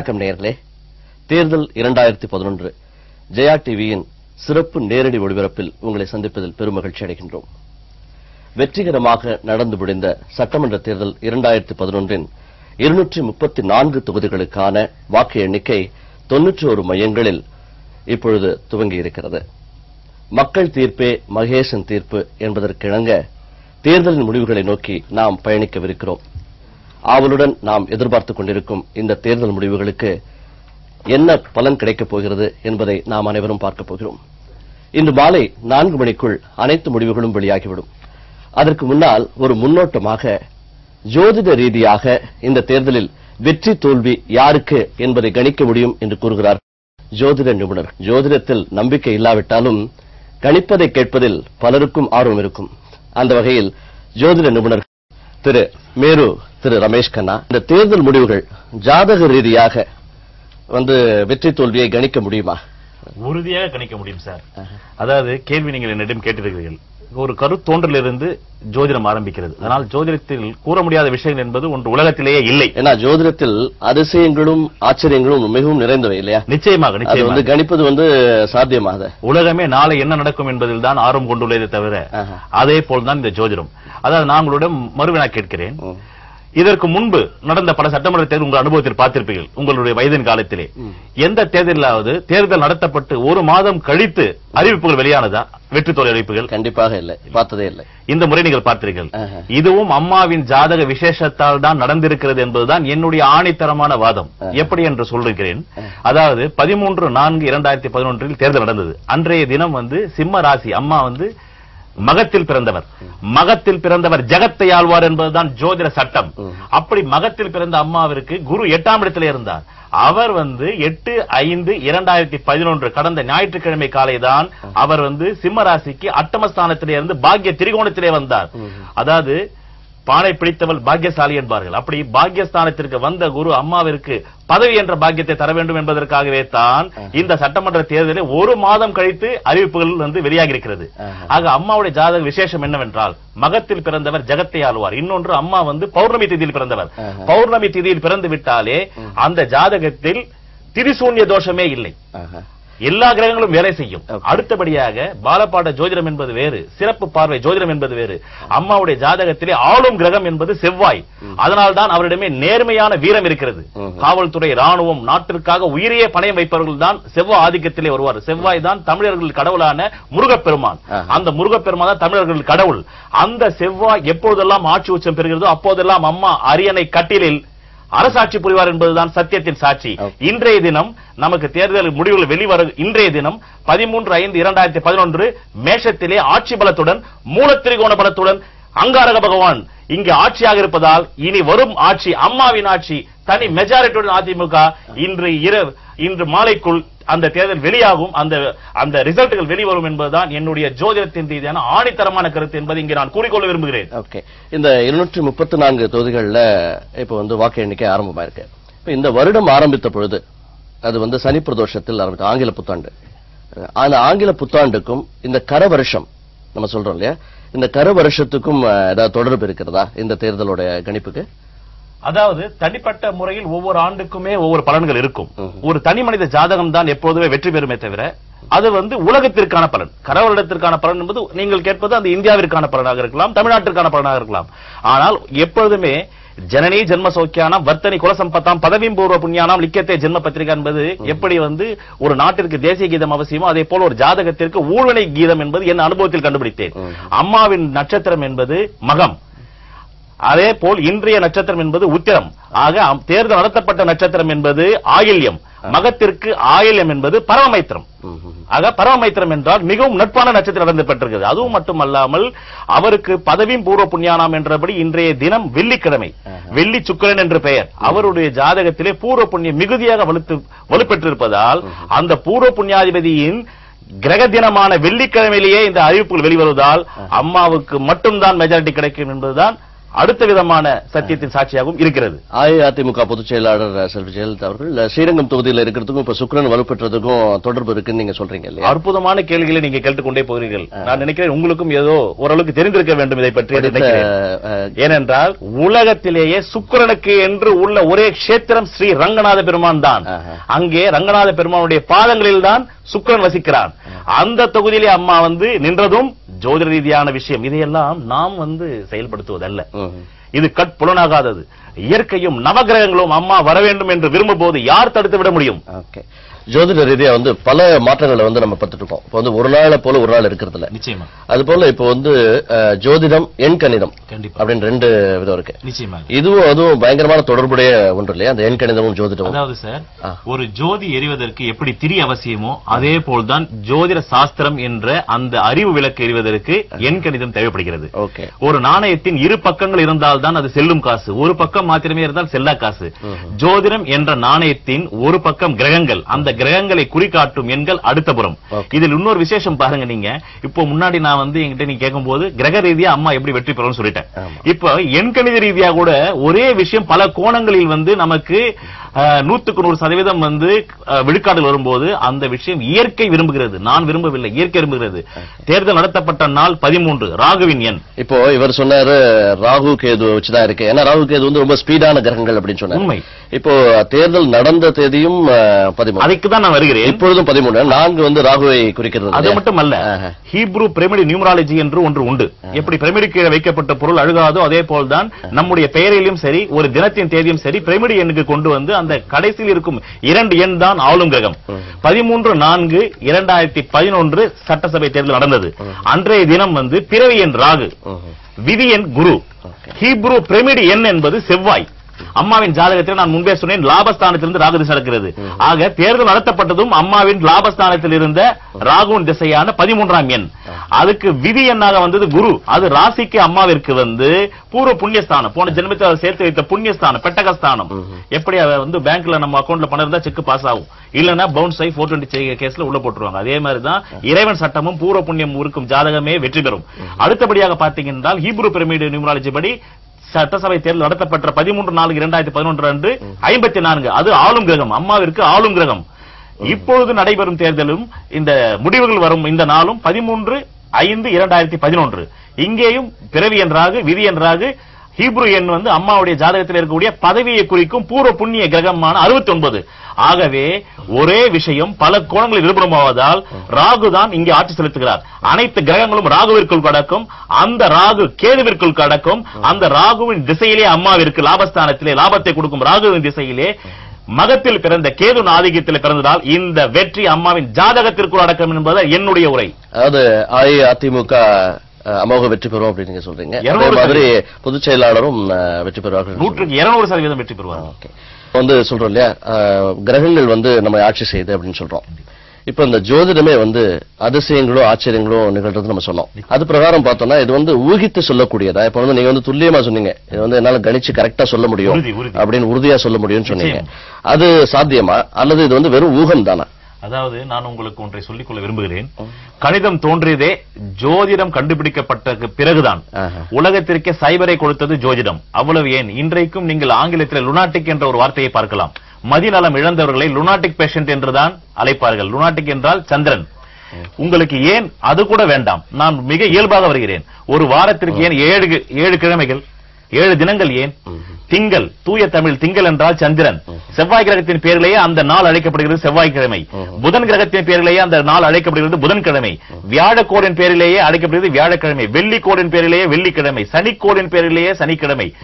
வணக்கம் நேர்களே தேர்தல் இரண்டாயிரத்தி பதினொன்று ஜெயா டிவியின் சிறப்பு நேரடி ஒளிபரப்பில் உங்களை சந்திப்பதில் பெருமகிழ்ச்சி அடைகின்றோம். வெற்றிகரமாக நடந்து முடிந்த சட்டமன்ற தேர்தல் இரண்டாயிரத்தி பதினொன்றின் இருநூற்றி முப்பத்தி நான்கு தொகுதிகளுக்கான வாக்கு எண்ணிக்கை தொன்னூற்றி ஒரு மையங்களில் இப்பொழுது துவங்கியிருக்கிறது. மக்கள் தீர்ப்பே மகேசன் தீர்ப்பு என்பதற்கிணங்க தேர்தலின் முடிவுகளை நோக்கி நாம் பயணிக்கவிருக்கிறோம். ஆவலுடன் நாம் எதிர்பார்த்துக் கொண்டிருக்கும் இந்த தேர்தல் முடிவுகளுக்கு என்ன பலன் கிடைக்கப் போகிறது என்பதை நாம் அனைவரும் பார்க்கப் போகிறோம். இன்று மாலை நான்கு மணிக்குள் அனைத்து முடிவுகளும் வெளியாகிவிடும். அதற்கு முன்னால் ஒரு முன்னோட்டமாக ஜோதிட ரீதியாக இந்த தேர்தலில் வெற்றி தோல்வி யாருக்கு என்பதை கணிக்க முடியும் என்று கூறுகிறார் ஜோதிட நிபுணர். ஜோதிடத்தில் நம்பிக்கை இல்லாவிட்டாலும் கணிப்பதை கேட்பதில் பலருக்கும் ஆர்வம் இருக்கும். அந்த வகையில் ஜோதிட நிபுணர் திரு மேரு திரு ரமேஷ் கண்ணா இந்த தேர்தல் முடிவுகள் ஜாதக ரீதியாக வந்து வெற்றி தோல்வியை கணிக்க முடியுமா? உறுதியாக கணிக்க முடியும் சார். அதாவது கேள்வி நீங்கள் என்னிடம் கேட்டிருக்கிறீர்கள். ஒரு கருத்தோன்றிலிருந்து ஜோதிடம் ஆரம்பிக்கிறது. அதனால் ஜோதிடத்தில் கூற முடியாத விஷயங்கள் என்பது ஒன்று உலகத்திலேயே இல்லை. ஏன்னா ஜோதிடத்தில் அதிசயங்களும் ஆச்சரியங்களும் மிகவும் நிறைந்தவை இல்லையா? நிச்சயமாக அது வந்து கணிப்பது வந்து சாத்தியமாத உலகமே நாளை என்ன நடக்கும் என்பதில் தான் ஆர்வம் கொண்டுள்ளதே தவிர. அதே போல்தான் இந்த ஜோதிடம். அதாவது நான் உங்களிடம் மறுவினா கேட்கிறேன். இதற்கு முன்பு நடந்த பல சட்டமன்ற தேர்தல் உங்கள் அனுபவத்தில் பார்த்திருப்பீர்கள் உங்களுடைய வயதின் காலத்திலே. எந்த தேர்தலாவது தேர்தல் நடத்தப்பட்டு ஒரு மாதம் கழித்து அறிவிப்புகள் வெளியானதா? வெற்றி தோல்வி அறிவிப்புகள்? கண்டிப்பாக இல்லை. பார்த்ததே இல்லை. இந்த முறை நீங்கள் பார்த்தீர்கள். இதுவும் அம்மாவின் ஜாதக விசேஷத்தால் தான் நடந்திருக்கிறது என்பதுதான் என்னுடைய ஆணித்தரமான வாதம். எப்படி என்று சொல்லிருக்கிறேன். அதாவது பதிமூன்று நான்கு இரண்டாயிரத்தி பதினொன்றில் தேர்தல் நடந்தது. அன்றைய தினம் வந்து சிம்ம ராசி அம்மா வந்து மகத்தில் பிறந்தவர். மகத்தில் பிறந்தவர் ஜெகத்தை ஆழ்வார் என்பதுதான் ஜோதிட சட்டம். அப்படி மகத்தில் பிறந்த அம்மாவிற்கு குரு எட்டாம் இடத்திலே இருந்தார். அவர் வந்து எட்டு ஐந்து இரண்டாயிரத்தி பதினொன்று கடந்த ஞாயிற்றுக்கிழமை காலை தான் அவர் வந்து சிம்ம ராசிக்கு அட்டமஸ்தானத்திலே இருந்து பாக்கிய திரிகோணத்திலே வந்தார். அதாவது பானை பிடித்தவள் பாக்கியசாலி என்பார்கள். அப்படி பாக்கியஸ்தானத்திற்கு வந்த குரு அம்மாவிற்கு பதவி என்ற பாக்கியத்தை தர வேண்டும் என்பதற்காகவே தான் இந்த சட்டமன்ற தேர்தலில் ஒரு மாதம் கழித்து அறிவிப்புகள் வந்து வெளியாகி இருக்கிறது ஆக அம்மாவுடைய ஜாதக விசேஷம் என்னவென்றால் மகத்தில் பிறந்தவர் ஜெகத்தை ஆளுவார். இன்னொன்று அம்மா வந்து பௌர்ணமி திதியில் பிறந்தவர். பௌர்ணமி திதியில் பிறந்து விட்டாலே அந்த ஜாதகத்தில் திரிசூன்ய தோஷமே இல்லை. எல்லா கிரகங்களும் வேலை செய்யும். அடுத்தபடியாக பாலப்பாட ஜோதிடம் என்பது வேறு சிறப்பு பார்வை ஜோதிடம் என்பது வேறு. அம்மாவுடைய ஜாதகத்திலே ஆளும் கிரகம் என்பது செவ்வாய். அதனால்தான் அவரிடமே நேர்மையான வீரம் இருக்கிறது. காவல்துறை ராணுவம் நாட்டிற்காக உயிரையே பணயம் வைப்பவர்கள் தான் செவ்வாய் ஆதிக்கத்திலே வருவார். செவ்வாய் தான் தமிழர்கள் கடவுளான முருகப்பெருமான். அந்த முருகப்பெருமான் தான் தமிழர்கள் கடவுள். அந்த செவ்வாய் எப்பொழுதெல்லாம் ஆட்சி உச்சம் பெறுகிறதோ அப்போதெல்லாம் அம்மா அரியணை கட்டிலில் அரசாட்சி புரிவார் என்பதுதான் சத்தியத்தின் சாட்சி. இன்றைய தினம் நமக்கு தேர்தல் முடிவுகள் வெளிவர இன்றைய தினம் பதிமூன்று ஐந்து இரண்டாயிரத்தி பதினொன்று மேஷத்திலே ஆட்சி பலத்துடன் மூலத்திரிகோண பலத்துடன் அங்காரக பகவான் இங்கு ஆட்சியாக இருப்பதால் இனி வரும் ஆட்சி அம்மாவின் ஆட்சி தனி மெஜாரிட்டியுடன் அதிமுக இன்று இரவு இன்று மாலைக்குள் அந்த தேர்தல் வெளியாகும் அந்த அந்த ரிசல்ட்டுகள் வெளிவரும் என்பதுதான் என்னுடைய ஜோதிடத்தின் ரீதியான ஆணித்தரமான கருத்து என்பதை இங்கே நான் கூறிக்கொள்ள விரும்புகிறேன். ஓகே இந்த இருநூற்றி முப்பத்தி நான்கு தொகுதிகளில் இப்போ வந்து வாக்கு எண்ணிக்கை ஆரம்பமாயிருக்கு. இப்போ இந்த வருடம் ஆரம்பித்த பொழுது அது வந்து சனி பிரதோஷத்தில் ஆரம்பித்த ஆங்கில புத்தாண்டு. அந்த ஆங்கில புத்தாண்டுக்கும் இந்த கர வருஷம் நம்ம சொல்றோம் இல்லையா? இந்த கர வருஷத்துக்கும் ஏதாவது தொடர்பு இருக்கிறதா இந்த தேர்தலோட கணிப்புக்கு? அதாவது தனிப்பட்ட முறையில் ஒவ்வொரு ஆண்டுக்குமே ஒவ்வொரு பலன்கள் இருக்கும். ஒரு தனி மனித ஜாதகம் தான் எப்போதுமே வெற்றி பெறுமே தவிர அது வந்து உலகத்திற்கான பலன். கரவரிடத்திற்கான பலன் என்பது நீங்கள் கேட்பது அந்த இந்தியாவிற்கான பலனாக இருக்கலாம் தமிழ்நாட்டிற்கான பலனாக இருக்கலாம். ஆனால் எப்பொழுதுமே ஜனனி ஜென்ம சௌக்கியானம் வர்த்தனி குலசம்பத்தாம் பதவியும் பூர்வ புண்ணியானாம் லிக்கத்தே ஜென்ம பத்திரிகை என்பது எப்படி வந்து ஒரு நாட்டிற்கு தேசிய கீதம் அவசியமோ அதே போல ஒரு ஜாதகத்திற்கு ஊழ்வினை கீதம் என்பது என் அனுபவத்தில் கண்டுபிடித்தேன். அம்மாவின் நட்சத்திரம் என்பது மகம். அதே போல் இன்றைய நட்சத்திரம் என்பது உத்திரம். ஆக தேர்தல் நடத்தப்பட்ட நட்சத்திரம் என்பது ஆயில்யம். மகத்திற்கு ஆயில்யம் என்பது பரமமைத்திரம். ஆக பரமமைத்திரம் என்றால் மிகவும் நட்பான நட்சத்திரம் நடந்தப்பட்டிருக்கிறது அதுவும் மட்டுமல்லாமல் அவருக்கு பதவியும் பூர்வ புண்ணியானாம் என்றபடி இன்றைய தினம் வெள்ளிக்கிழமை. வெள்ளி சுக்கிரன் என்று பெயர். அவருடைய ஜாதகத்திலே பூர்வ புண்ணியம் மிகுதியாக வலுத்து வலுப்பெற்றிருப்பதால் அந்த பூர்வ புண்ணியாதிபதியின் கிரக தினமான வெள்ளிக்கிழமையிலேயே இந்த அறிவிப்புகள் வெளிவருவதால் அம்மாவுக்கு மட்டும்தான் மெஜாரிட்டி கிடைக்கும் என்பதுதான் அடுத்த விதமான சத்தியத்தின் சாட்சியாகவும் இருக்கிறது. அஇஅதிமுக பொதுச் செயலாளர் செல்வி ஜெயலலிதா அவர்கள் ஸ்ரீரங்கம் தொகுதியில் இருக்கிறதுக்கும் இப்ப சுக்கிரன் வலுப்பெற்றதுக்கும் தொடர்பு இருக்குன்னு நீங்க சொல்றீங்க இல்லையா? அற்புதமான கேள்விகளை நீங்க கேட்டுக்கொண்டே போகிறீர்கள். நான் நினைக்கிறேன் உங்களுக்கும் ஏதோ ஓரளவுக்கு தெரிந்திருக்க வேண்டும் இதை பற்றி ஏனென்றால் உலகத்திலேயே சுக்கிரனுக்கு என்று உள்ள ஒரே கஷேத்திரம் ஸ்ரீ ரங்கநாத பெருமான் தான். அங்கே ரங்கநாத பெருமானுடைய பாதங்களில் தான் சுக்கிரன் வசிக்கிறான் அந்த தொகுதியிலே அம்மா வந்து நின்றதும் ஜோதிட ரீதியான விஷயம். இதையெல்லாம் நாம் வந்து செயல்படுத்துவதல்ல. இது கட்புலனாகாதது இயற்கையும் நவகிரகங்களும் அம்மா வர வேண்டும் என்று விரும்பும் போது யார் தடுத்து விட முடியும்? ஓகே. ஜோதிட ரீதியா வந்து பல மாற்றங்களை வந்து நம்ம பார்த்துட்டு இருக்கோம். இப்போ வந்து ஒரு நாளை போல ஒரு நாள் இருக்கிறது இல்ல நிச்சயமா. அது போல இப்போ வந்து ஜோதிடம் எண் கணிதம் அப்படின்னு ரெண்டு விதம் இருக்கு. நிச்சயமாக இதுவும் அதுவும் பயங்கரமான தொடர்புடைய ஒன்று இல்லையா? அந்த எண் கணிதமும் ஜோதிடமும். அதாவது சார். ஒரு ஜோதி எரிவதற்கு எப்படி திரி அவசியமோ அதே போல்தான் ஜோதிட சாஸ்திரம் என்ற அந்த அறிவு விளக்கு எரிவதற்கு எண் கணிதம் தேவைப்படுகிறது. ஓகே. ஒரு நாணயத்தின் இரு பக்கங்கள் இருந்தால்தான் அது செல்லும் காசு. ஒரு பக்கம் மாத்திரமே இருந்தால் செல்லா காசு. ஜோதிடம் என்ற நாணயத்தின் ஒரு பக்கம் கிரகங்கள் அந்த கிரகங்களை குறிகாட்டும் எண்கள் அடுத்த புறம். இதில் இன்னொரு விசேஷம் பாருங்க நீங்க இப்போ முன்னாடி நான் வந்து என்கிட்ட நீங்க கேட்கும்போது கிரக ரீதியா அம்மா எப்படி வெற்றி பெறும்னு சொல்லிட்டேன். இப்போ எண்கணித ரீதியா கூட ஒரே விஷயம் பல கோணங்களில் வந்து நமக்கு நூத்துக்கு நூறு சதவீதம் வந்து விழுக்காடு வரும்போது அந்த விஷயம் இயற்கை விரும்புகிறது. நான் விரும்பவில்லை இயற்கை விரும்புகிறது. தேர்தல் நடத்தப்பட்ட நாள் பதிமூன்று ராகுவின் எண். இப்போ இவர் சொன்னாரு ராகு கேது வச்சுதான் இருக்கு. ஏன்னா ராகு கேது வந்து ரொம்ப ஸ்பீடான கிரகங்கள் அப்படின்னு சொன்னாரு. உண்மை. இப்போ தேர்தல் நடந்த தேதியும் பதிமூணு அதுக்கு தான் நான் வருகிறேன். இப்பொழுதும் பதிமூணு நான்கு வந்து ராகுவை குறிக்கிறது. அது? மட்டும் அல்ல. ஹீப்ரு பிரமிடு நியூமராலஜி என்று ஒன்று உண்டு. எப்படி பிரமிடு கீழே வைக்கப்பட்ட பொருள் அழுகாதோ அதே போல்தான் நம்முடைய பெயரிலும் சரி ஒரு தினத்தின் தேதியும் சரி பிரமிடு எண்ணுக்கு கொண்டு வந்து அந்த கடைசியில் இருக்கும் இரண்டு எண் தான் ஆளும் கிரகம். பதிமூன்று நான்கு இரண்டாயிரத்தி பதினொன்று சட்டசபை தேர்தல் நடந்தது. அன்றைய தினம் வந்து பிறவி எண் ராகு. விதி எண் குரு. ஹீப்ரு பிரமிடு எண் என்பது செவ்வாய். அம்மாவின் ஜாதகத்தில் நான் முன்பே சொன்னேன் லாபஸ்தானத்திலிருந்து ராகு திசை நடக்கிறது. ஆக தேர்தல் நடத்தப்பட்டதும் அம்மாவின் லாபஸ்தானத்தில் இருந்த ராகுவின் திசையான பதிமூன்றாம் எண். அதுக்கு விதி எண்ணாக வந்தது குரு. அது ராசிக்கு அம்மாவிற்கு வந்து பூர்வ புண்ணியஸ்தானம். போன ஜென்மத்தில் அவர் சேர்த்து வைத்த புண்ணியஸ்தானம் பெட்டகஸ்தானம். எப்படி அவ வந்து பேங்க்ல நம்ம அக்கௌண்ட்ல பணம் இருந்தா செக் பாஸ் ஆகும். இல்லன்னா பவுன்ஸ் ஆகி போர் டுவெண்ட்டி கேஸ்ல உள்ள போட்டுருவாங்க. அதே மாதிரி தான் இறைவன் சட்டமும் பூர்வ புண்ணியம் இருக்கும் ஜாதகமே வெற்றி பெறும். அடுத்தபடியாக பாத்தீங்கன்னா ஹீப்ரு பிரமிடு நியூமராலஜி படி சட்டசபை தேர்தல் நடத்தப்பட்ட பதிமூன்று நாலு இரண்டாயிரத்தி பதினொன்று அன்று ஐம்பத்தி நான்கு. அது ஆளும் கிரகம் அம்மாவிற்கு ஆளும் கிரகம். இப்பொழுது நடைபெறும் தேர்தலும் இந்த முடிவுகள் வரும் இந்த நாளும் பதிமூன்று ஐந்து இரண்டாயிரத்தி பதினொன்று. இங்கேயும் பிறவி என்றாக விதி என்றாக ஹீப்ரு எண் வந்து அம்மாவுடைய ஜாதகத்தில் இருக்கக்கூடிய பதவியை குறிக்கும் பூர்வ புண்ணிய கிரகமான அறுபத்தி ஒன்பது ஆகவே ஒரே விஷயம் பல கோணங்களில் நிரூபணமாவதால் ராகு தான் இங்கே ஆட்சி செலுத்துகிறார். அனைத்து கிரகங்களும் ராகுவிற்குள் கடக்கும் அந்த ராகு கேதுவிற்குள் கடக்கும் அந்த ராகுவின் திசையிலே அம்மாவிற்கு லாபஸ்தானத்திலே லாபத்தை கொடுக்கும் ராகுவின் திசையிலே மகத்தில் பிறந்த கேது ஆதிக்கத்தில் பிறந்ததால் இந்த வெற்றி அம்மாவின் ஜாதகத்திற்குள் அடக்கம் என்பது என்னுடைய உரை. அதாவது அஇஅதிமுக அமோக வெற்றி பெறும் அப்படின்னு நீங்க சொல்றீங்க. அதே மாதிரி பொதுச் செயலாளரும் வெற்றி பெறுவார்கள் நூற்றுக்கு இருநூறு சதவீதம் வெற்றி பெறுவார் ஓகே. வந்து சொல்றோம் இல்லையா? கிரகங்கள் வந்து நம்ம ஆட்சி செய்யுது அப்படின்னு சொல்றோம். இப்ப இந்த ஜோதிடமே வந்து அதிசயங்களும் ஆச்சரியங்களும் நிகழ்றது நம்ம சொன்னோம். அது பிரகாரம் பார்த்தோம்னா இது வந்து ஊகித்து சொல்லக்கூடியதா? இப்ப வந்து நீங்க வந்து துல்லியமா சொன்னீங்க. இது வந்து என்னால கணிச்சு கரெக்டா சொல்ல முடியும். அப்படின்னு உறுதியா சொல்ல முடியும்னு சொன்னீங்க. அது சாத்தியமா? அல்லது இது வந்து வெறும் ஊகம் தானா அதாவது நான் உங்களுக்கு ஒன்றை சொல்லிக்கொள்ள விரும்புகிறேன். கணிதம் தோன்றியதே ஜோதிடம் கண்டுபிடிக்கப்பட்ட பிறகுதான். உலகத்திற்கே சைபரை கொடுத்தது ஜோதிடம். அவ்வளவு ஏன்? இன்றைக்கும் நீங்கள் ஆங்கிலத்தில் லுனாட்டிக் என்ற ஒரு வார்த்தையை பார்க்கலாம். மதிநலம் இழந்தவர்களை லுனாட்டிக் பேஷண்ட் என்றுதான் அழைப்பார்கள். லுனாட்டிக் என்றால் சந்திரன். உங்களுக்கு ஏன்? அது கூட வேண்டாம். நான் மிக இயல்பாக வருகிறேன். ஒரு வாரத்திற்கு ஏன் ஏழு ஏழு கிழமைகள்? ஏழு தினங்கள் ஏன்? திங்கள் தூய தமிழ் திங்கள் என்றால் சந்திரன். செவ்வாய் கிரகத்தின் பேரிலேயே அந்த நாள் அழைக்கப்படுகிறது செவ்வாய்க்கிழமை. புதன் கிரகத்தின் பேரிலேயே அந்த நாள் அழைக்கப்படுகிறது புதன்கிழமை. வியாழக்கோடின் பேரிலேயே அழைக்கப்படுகிறது வியாழக்கிழமை. வெள்ளிக்கோடின் பேரிலேயே வெள்ளிக்கிழமை. சனிக்கோடின் பேரிலேயே சனிக்கிழமை.